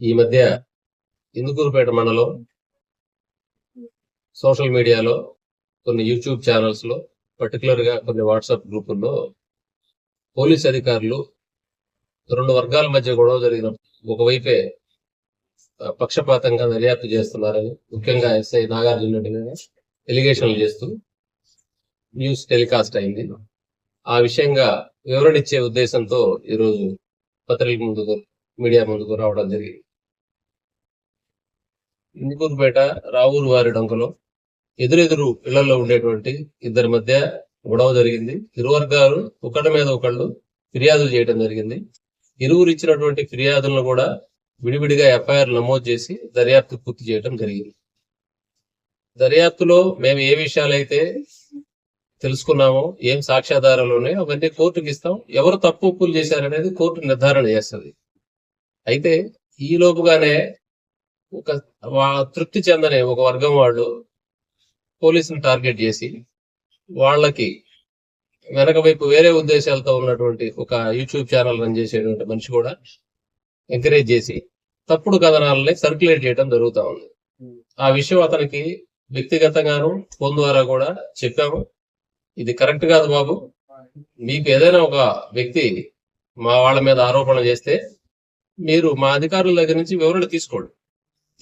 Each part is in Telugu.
ఈ మధ్య ఇందుకూరుపేట మండలం సోషల్ మీడియాలో కొన్ని యూట్యూబ్ ఛానల్స్లో గా కొన్ని వాట్సాప్ గ్రూపుల్లో పోలీస్ అధికారులు రెండు వర్గాల మధ్య గొడవ జరిగిన ఒకవైపే పక్షపాతంగా దర్యాప్తు చేస్తున్నారని ముఖ్యంగా ఎస్ఐ నాగార్జున రెడ్డి ఎలిగేషన్లు చేస్తూ న్యూస్ టెలికాస్ట్ అయింది. ఆ విషయంగా వివరణ ఇచ్చే ఉద్దేశంతో ఈరోజు పత్రికల ముందుకు మీడియా ముందుకు రావడం జరిగింది. ఇందుకూరుపేట రావూరు వారి డొంకలో ఎదురెదురు ఇళ్ళలో ఉండేటువంటి ఇద్దరి మధ్య గొడవ జరిగింది. ఇరు వర్గాలు ఒకళ్ళ మీద ఒకళ్ళు ఫిర్యాదులు చేయడం జరిగింది. ఇరువురు ఇచ్చినటువంటి ఫిర్యాదులను కూడా విడివిడిగా ఎఫ్ఐఆర్ నమోదు చేసి దర్యాప్తు పూర్తి చేయడం జరిగింది. దర్యాప్తులో మేము ఏ విషయాలైతే తెలుసుకున్నామో ఏం సాక్ష్యాధారాలు ఉన్నాయో అవన్నీ కోర్టుకి ఇస్తాం. ఎవరు తప్పు ఒప్పులు చేశారనేది కోర్టు నిర్ధారణ చేస్తుంది. అయితే ఈ లోపుగానే ఒక తృప్తి చెందని ఒక వర్గం వాళ్ళు పోలీసులు టార్గెట్ చేసి వాళ్ళకి వెనక వైపు వేరే ఉద్దేశాలతో ఉన్నటువంటి ఒక యూట్యూబ్ ఛానల్ రన్ చేసేటువంటి మనిషి కూడా ఎంకరేజ్ చేసి తప్పుడు కథనాలని సర్క్యులేట్ చేయడం జరుగుతా ఉంది. ఆ విషయం అతనికి వ్యక్తిగతంగాను ఫోన్ ద్వారా కూడా చెప్పాము. ఇది కరెక్ట్ కాదు బాబు. మీకు ఏదైనా ఒక వ్యక్తి మా వాళ్ళ మీద ఆరోపణ చేస్తే మీరు మా అధికారుల దగ్గర నుంచి వివరణ తీసుకోండి.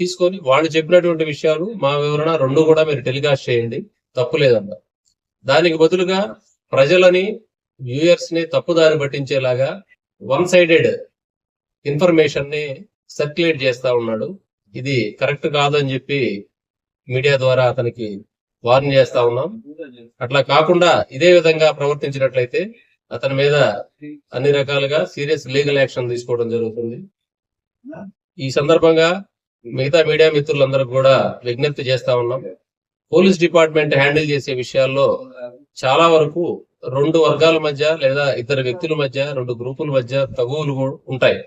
తీసుకొని వాళ్ళు చెప్పినటువంటి విషయాలు మా వివరణ రెండు కూడా మీరు టెలికాస్ట్ చేయండి. తప్పు లేదన్నారు దానికి బదులుగా ప్రజలని వ్యూయర్స్ని తప్పుదారి పట్టించేలాగా వన్ సైడెడ్ ఇన్ఫర్మేషన్ని సర్క్యులేట్ చేస్తా ఉన్నాడు. ఇది కరెక్ట్ కాదని చెప్పి మీడియా ద్వారా అతనికి వార్న్ చేస్తా ఉన్నాం. అట్లా కాకుండా ఇదే విధంగా ప్రవర్తించినట్లయితే అతని మీద అన్ని రకాలుగా సీరియస్ లీగల్ యాక్షన్ తీసుకోవడం జరుగుతుంది. ఈ సందర్భంగా మిగతా మీడియా మిత్రులందరూ కూడా విజ్ఞప్తి చేస్తా ఉన్నాం. పోలీస్ డిపార్ట్మెంట్ హ్యాండిల్ చేసే విషయాల్లో చాలా వరకు రెండు వర్గాల మధ్య లేదా ఇద్దరు వ్యక్తుల మధ్య రెండు గ్రూపుల మధ్య తగువులు కూడా ఉంటాయి.